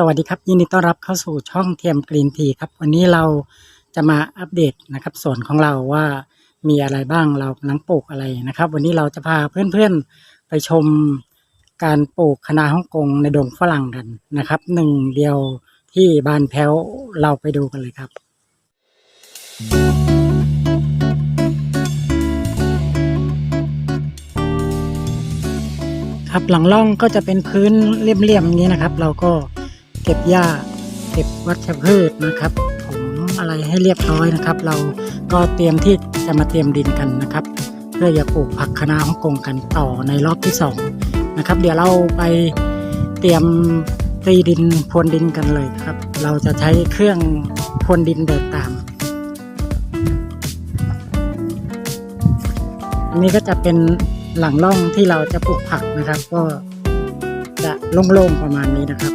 สวัสดีครับ ยินดีต้อนรับเข้าสู่ช่องเทียมกรีนทีครับ วันนี้เราจะมาอัปเดตนะครับส่วนของเราว่ามีอะไรบ้างเรากำลังปลูกอะไรนะครับ วันนี้เราจะพาเพื่อนๆไปชมการปลูกคะน้าฮ่องกงในดงฝรั่งกันนะครับหนึ่งเดียวที่บานแพ้วเราไปดูกันเลยครับ ครับหลังร่องก็จะเป็นพื้นเรียบๆอย่างนี้นะครับ เราก็ เก็บหญ้า เก็บวัชพืชนะครับผมอะไรให้เรียบร้อยนะครับ เราก็เตรียมที่จะมาเตรียมดินกันนะครับ เพื่อจะปลูกผักคะน้าฮ่องกงกันต่อในรอบที่สองนะครับเดี๋ยวเราไปเตรียมตีดินพรวนดินกันเลยครับ เราจะใช้เครื่องพรวนดินแบบตามอันนี้ก็จะเป็นหลังร่องที่เราจะปลูกผักนะครับ ก็จะโล่งๆประมาณนี้นะครับ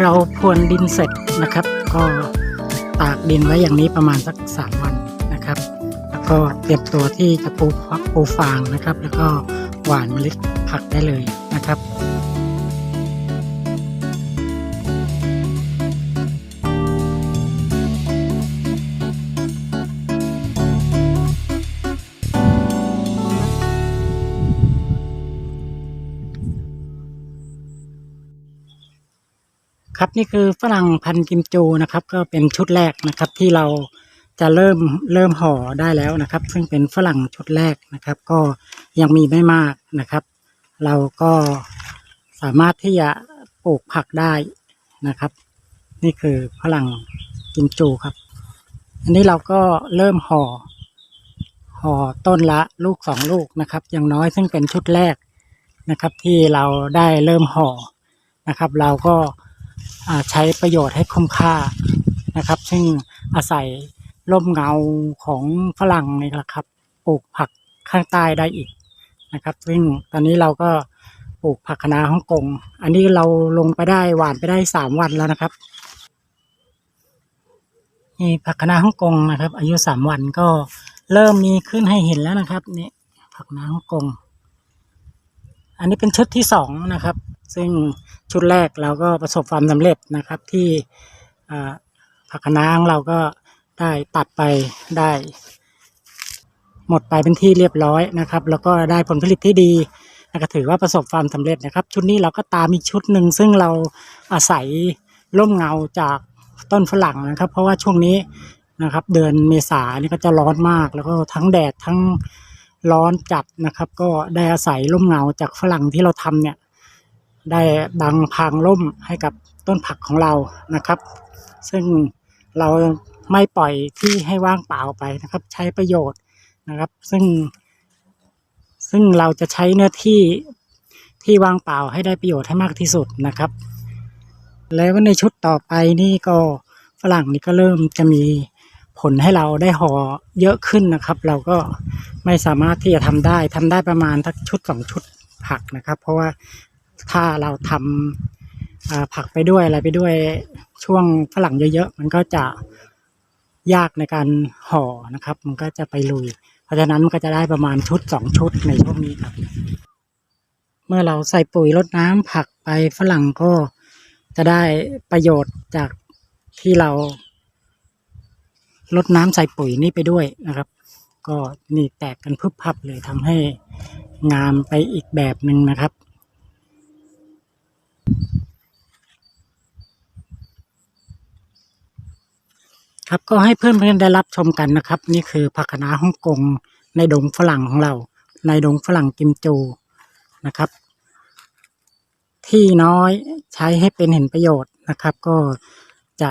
เราพรวนดินเสร็จนะครับ ก็ตากดินไว้อย่างนี้ประมาณสักสามวันนะครับ แล้วก็เตรียมตัวที่จะปลูกปูฟางนะครับ แล้วก็หว่านเมล็ดผักได้เลยนะครับ ครับนี่คือฝรั่งพันกิมจูนะครับ ก็เป็นชุดแรกนะครับที่เราจะเริ่มเริ่มห่อได้แล้วนะครับ ซึ่งเป็นฝรั่งชุดแรกนะครับ ก็ยังมีไม่มากนะครับ เราก็สามารถที่จะปลูกผักได้นะครับ นี่คือฝรั่งกิมจูครับ อันนี้เราก็เริ่มห่อห่อต้นละลูกสองลูกนะครับ อย่างน้อยซึ่งเป็นชุดแรกนะครับ ที่เราได้เริ่มห่อนะครับ เราก็ ใช้ประโยชน์ให้คุ้มค่านะครับ ซึ่งอาศัยร่มเงาของฝรั่งนี่แหละครับ ปลูกผักข้างใต้ได้อีกนะครับ ซึ่งตอนนี้เราก็ปลูกผักคะน้าฮ่องกง อันนี้เราลงไปได้หวานไปได้สามวันแล้วนะครับนี่ผักคะน้าฮ่องกงนะครับ อายุสามวันก็เริ่มมีขึ้นให้เห็นแล้วนะครับนี่ผักคะน้าฮ่องกง อันนี้เป็นชุดที่สองนะครับ ซึ่ง ชุดแรกเราก็ประสบความสำเร็จนะครับที่ผักคะน้าของเราก็ได้ตัดไปได้ หมดไปเป็นที่เรียบร้อยนะครับ แล้วก็ได้ผลผลิตที่ดีก็ถือว่าประสบความสำเร็จนะครับ ชุดนี้เราก็ตามอีกชุดหนึ่งซึ่งเราอาศัยร่มเงาจากต้นฝรั่งนะครับ เพราะว่าช่วงนี้นะครับ เดือนเมษานี่ก็จะร้อนมาก แล้วก็ทั้งแดดทั้งร้อนจัดนะครับ ก็ได้อาศัยร่มเงาจากฝรั่งที่เราทำเนี่ย ได้บังพางร่มให้กับต้นผักของเรานะครับ ซึ่งเราไม่ปล่อยที่ให้ว่างเปล่าไปนะครับ ใช้ประโยชน์นะครับ ซึ่ง ซึ่งเราจะใช้เนื้อที่ที่ว่างเปล่าให้ได้ประโยชน์ให้มากที่สุดนะครับ แล้วในชุดต่อไปนี่ก็ฝรั่งนี่ก็เริ่มจะมีผลให้เราได้ห่อเยอะขึ้นนะครับ เราก็ไม่สามารถที่จะทำได้ทำได้ประมาณทักชุดสองชุดผักนะครับ เพราะว่า ถ้าเราทำผักไปด้วยอะไรไปด้วยช่วงฝรั่งเยอะๆ มันก็จะยากในการห่อนะครับ มันก็จะไปลุย เพราะฉะนั้นมันก็จะได้ประมาณชุดสองชุดในช่วงนี้ครับ เมื่อเราใส่ปุ๋ยรดน้ำผักไปฝรั่งก็จะได้ประโยชน์จากที่เรารดน้ำใส่ปุ๋ยนี่ไปด้วยนะครับ ก็นี่แตกกันพึบพับเลยทำให้งามไปอีกแบบหนึ่งนะครับ ครับก็ให้เพื่อนๆได้รับชมกันนะครับ นี่คือผักคะน้าฮ่องกงในดงฝรั่งของเรา ในดงฝรั่งกิมจูนะครับ ที่น้อยใช้ให้เป็นเห็นประโยชน์นะครับ ก็จะ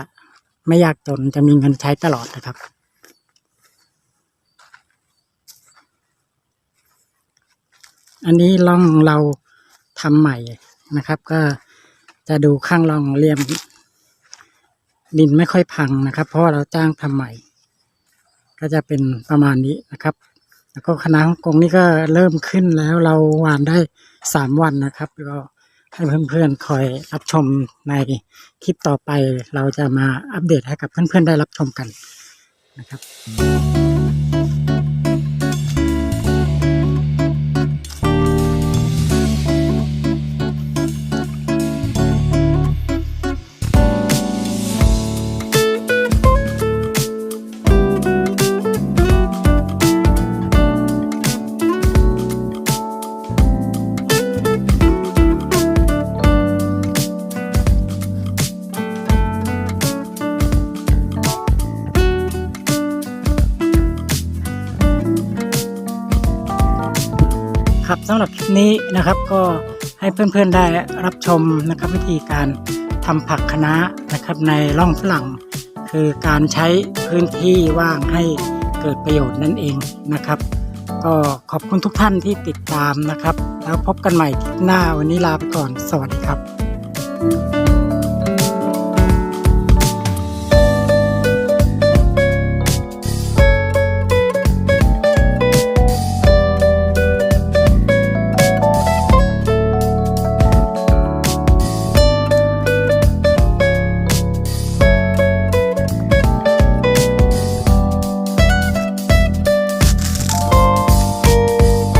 ไม่ยากจนจะมีเงินใช้ตลอดนะครับ อันนี้ล่องเราทำใหม่นะครับ ก็จะดูข้างล่องเรียม ดินไม่ค่อยพังนะครับ เพราะเราจ้างทำใหม่ ก็จะเป็นประมาณนี้นะครับ แล้วก็คณะฮ่องกงนี่ก็เริ่มขึ้นแล้วเราหวานได้สามวันนะครับก็ให้เพื่อนๆคอยรับชมในคลิปต่อไป เราจะมาอัปเดตให้กับเพื่อนๆได้รับชมกันนะครับ ครับสำหรับคลิปนี้นะครับก็ให้เพื่อนๆได้รับชมนะครับวิธีการทำผักคะน้านะครับในร่องฝรั่ง คือการใช้พื้นที่ว่างให้เกิดประโยชน์นั่นเองนะครับ ก็ขอบคุณทุกท่านที่ติดตามนะครับ แล้วพบกันใหม่คลิปหน้าวันนี้ลาไปก่อน สวัสดีครับ